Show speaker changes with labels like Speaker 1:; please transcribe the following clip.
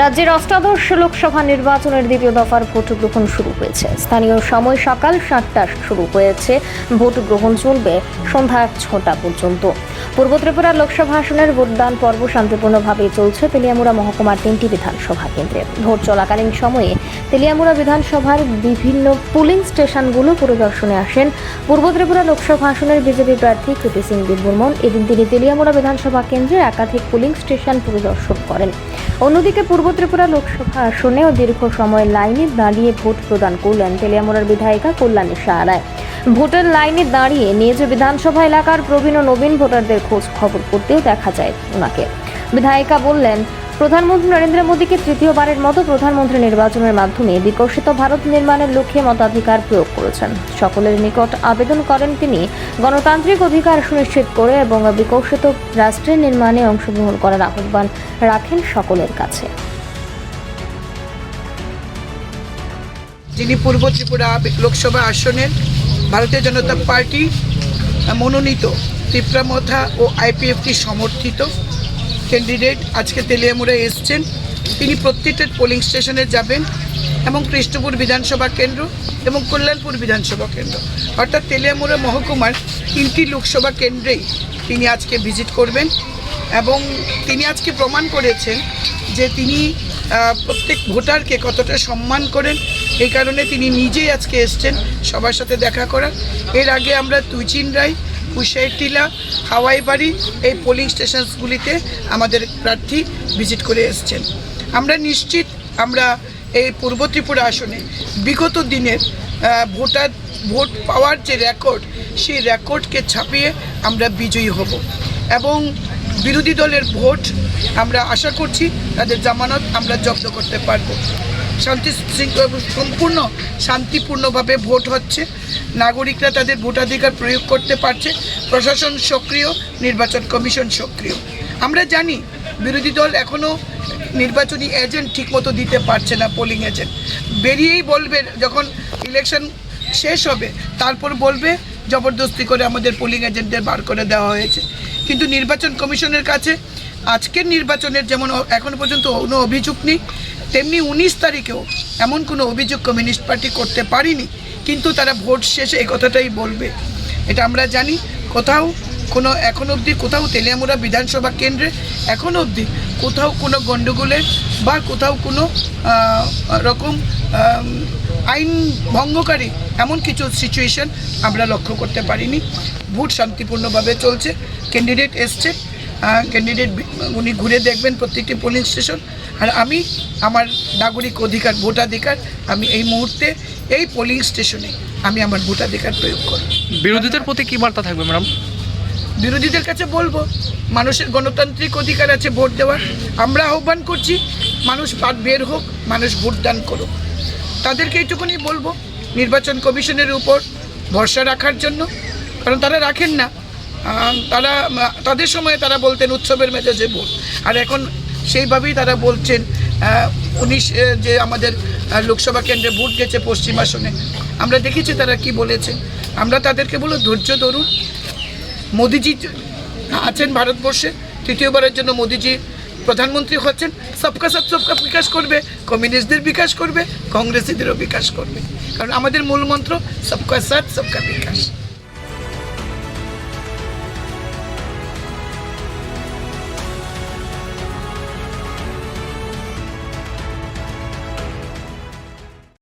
Speaker 1: রাজ্যের অষ্টাদশ লোকসভা নির্বাচনের দ্বিতীয় দফার ভোট গ্রহণ শুরু হয়েছে। স্থানীয় সময় সকাল সাতটা শুরু হয়েছে। ভোট গ্রহণ চলবে সন্ধ্যা ছটা পর্যন্ত। পূর্ব ত্রিপুরা লোকসভা আসনের ভোটদান পর্ব শান্তিপূর্ণভাবে চলছে তেলিয়ামুড়া মহকুমার তিনটি বিধানসভা কেন্দ্রে। ভোট চলাকালীন সময়ে তেলিয়ামুড়া বিধানসভার বিভিন্ন পুলিং স্টেশনগুলো পরিদর্শনে আসেন পূর্ব ত্রিপুরা লোকসভা আসনের বিজেপি প্রার্থী কৃতি সিং দেববর্মন। এদিন তিনি তেলিয়ামুড়া বিধানসভা কেন্দ্রে একাধিক পুলিং স্টেশন পরিদর্শন করেন। অন্যদিকে পূর্ব ত্রিপুরা লোকসভা আসনেও দীর্ঘ সময় লাইনে দাঁড়িয়ে ভোট প্রদান করলেন তেলিয়ামোড়ার বিধায়িকা কল্যাণী সাহারায় ভোটের লাইনে দাঁড়িয়ে নিজ বিধানসভা এলাকার প্রবীণ ও নবীন ভোটারদের খোঁজ খবর করতেও দেখা যায় ওনাকে। বিধায়িকা বললেন প্রধানমন্ত্রী নরেন্দ্র মোদীকে তৃতীয়বারের মতো প্রধানমন্ত্রী নির্বাচনের মাধ্যমে বিকশিত ভারত নির্মাণের লক্ষ্যে মতাধিকার প্রয়োগ করেছেন। সকলের নিকট আবেদন করেন তিনি। গণতান্ত্রিক অধিকার সুনিশ্চিত করে এবং বিকশিত রাষ্ট্রের নির্মাণে অংশগ্রহণ করার আহ্বান রাখেন সকলের কাছে।
Speaker 2: যিনি পূর্ব ত্রিপুরা লোকসভা আসনের ভারতীয় জনতা পার্টি মনোনীত ত্রিপুরামথা ও আইপিএফটি সমর্থিত ক্যান্ডিডেট আজকে তেলিয়ামুড়ে এসছেন। তিনি প্রত্যেকটা পোলিং স্টেশনে যাবেন এবং কৃষ্ণপুর বিধানসভা কেন্দ্র এবং কল্যাণপুর বিধানসভা কেন্দ্র। অর্থাৎ তেলিয়ামুড়া মহকুমার তিনটি লোকসভা কেন্দ্রেই তিনি আজকে ভিজিট করবেন এবং তিনি আজকে প্রমাণ করেছেন যে তিনি প্রত্যেক ভোটারকে কতটা সম্মান করেন। এই কারণে তিনি নিজেই আজকে এসছেন সবার সাথে দেখা করার। এর আগে আমরা তুইচিন রায় কুশাইর টিলা, হাওয়াই বাড়ি, এই পোলিং স্টেশনসগুলিতে আমাদের প্রার্থী ভিজিট করে এসছেন। আমরা নিশ্চিত আমরা এই পূর্ব ত্রিপুরা আসনে বিগত দিনের ভোটার, ভোট পাওয়ার যে রেকর্ড সেই রেকর্ডকে ছাপিয়ে আমরা বিজয়ী হব। এবং বিরোধী দলের ভোট আমরা আশা করছি তাদের জামানত আমরা জব্দ করতে পারব। শান্তি সম্পূর্ণ শান্তিপূর্ণভাবে ভোট হচ্ছে। নাগরিকরা তাদের ভোটাধিকার প্রয়োগ করতে পারছে। প্রশাসন সক্রিয়, নির্বাচন কমিশন সক্রিয়। আমরা জানি বিরোধী দল এখনও নির্বাচনী এজেন্ট ঠিকমতো দিতে পারছে না পোলিং এজেন্ট বেরিয়েই বলবে যখন ইলেকশন শেষ হবে, তারপর বলবে জবরদস্তি করে আমাদের পোলিং এজেন্টদের বার করে দেওয়া হয়েছে। কিন্তু নির্বাচন কমিশনের কাছে আজকের নির্বাচনের যেমন এখনও পর্যন্ত কোনো অভিযোগ নেই তেমনি উনিশ তারিখেও এমন কোনো অভিযোগ কমিউনিস্ট পার্টি করতে পারিনি, কিন্তু তারা ভোট শেষে এই কথাটাই বলবে। এটা আমরা জানি। কোথাও কোনো এখন অবধি কোথাও তেলিয়ামুড়া বিধানসভা কেন্দ্রে এখন অবধি কোথাও কোনো গণ্ডগোলের বা কোথাও কোনো রকম আইন ভঙ্গকারী এমন কিছু সিচুয়েশন আমরা লক্ষ্য করতে পারিনি। ভোট শান্তিপূর্ণভাবে চলছে ক্যান্ডিডেট এসছে। ক্যান্ডিডেট উনি ঘুরে দেখবেন প্রত্যেকটি পোলিং স্টেশন আর আমি আমার নাগরিক অধিকার ভোটাধিকার আমি এই মুহূর্তে এই পোলিং স্টেশনে আমি আমার ভোটাধিকার প্রয়োগ করব।
Speaker 3: বিরোধীদের প্রতি কী বার্তা থাকবে ম্যাডাম?
Speaker 2: বিরোধীদের কাছে বলব মানুষের গণতান্ত্রিক অধিকার আছে ভোট দেওয়ার। আমরা আহ্বান করছি মানুষ বের হোক মানুষ ভোটদান করুক। তাদেরকে এইটুকুনি বলব নির্বাচন কমিশনের উপর ভরসা রাখার জন্য। কারণ তারা রাখেন না। তারা, তাদের সময় তারা বলতেন উৎসবের মেজাজে ভোট আর এখন সেইভাবেই তারা বলছেন উনিশ যে আমাদের লোকসভা কেন্দ্রে ভোট গেছে পশ্চিম আসনে। আমরা দেখেছি তারা কি বলেছে। আমরা তাদেরকে বলো ধৈর্য ধরুন। মোদিজি আছেন ভারতবর্ষে, তৃতীয়বারের জন্য মোদিজি প্রধানমন্ত্রী হচ্ছেন। সবকা সাথ সবকা বিকাশ করবে, কমিউনিস্টদের বিকাশ করবে, কংগ্রেসিদেরও বিকাশ করবে। কারণ আমাদের মূল মন্ত্র, সবকা সাথ সবকা বিকাশ।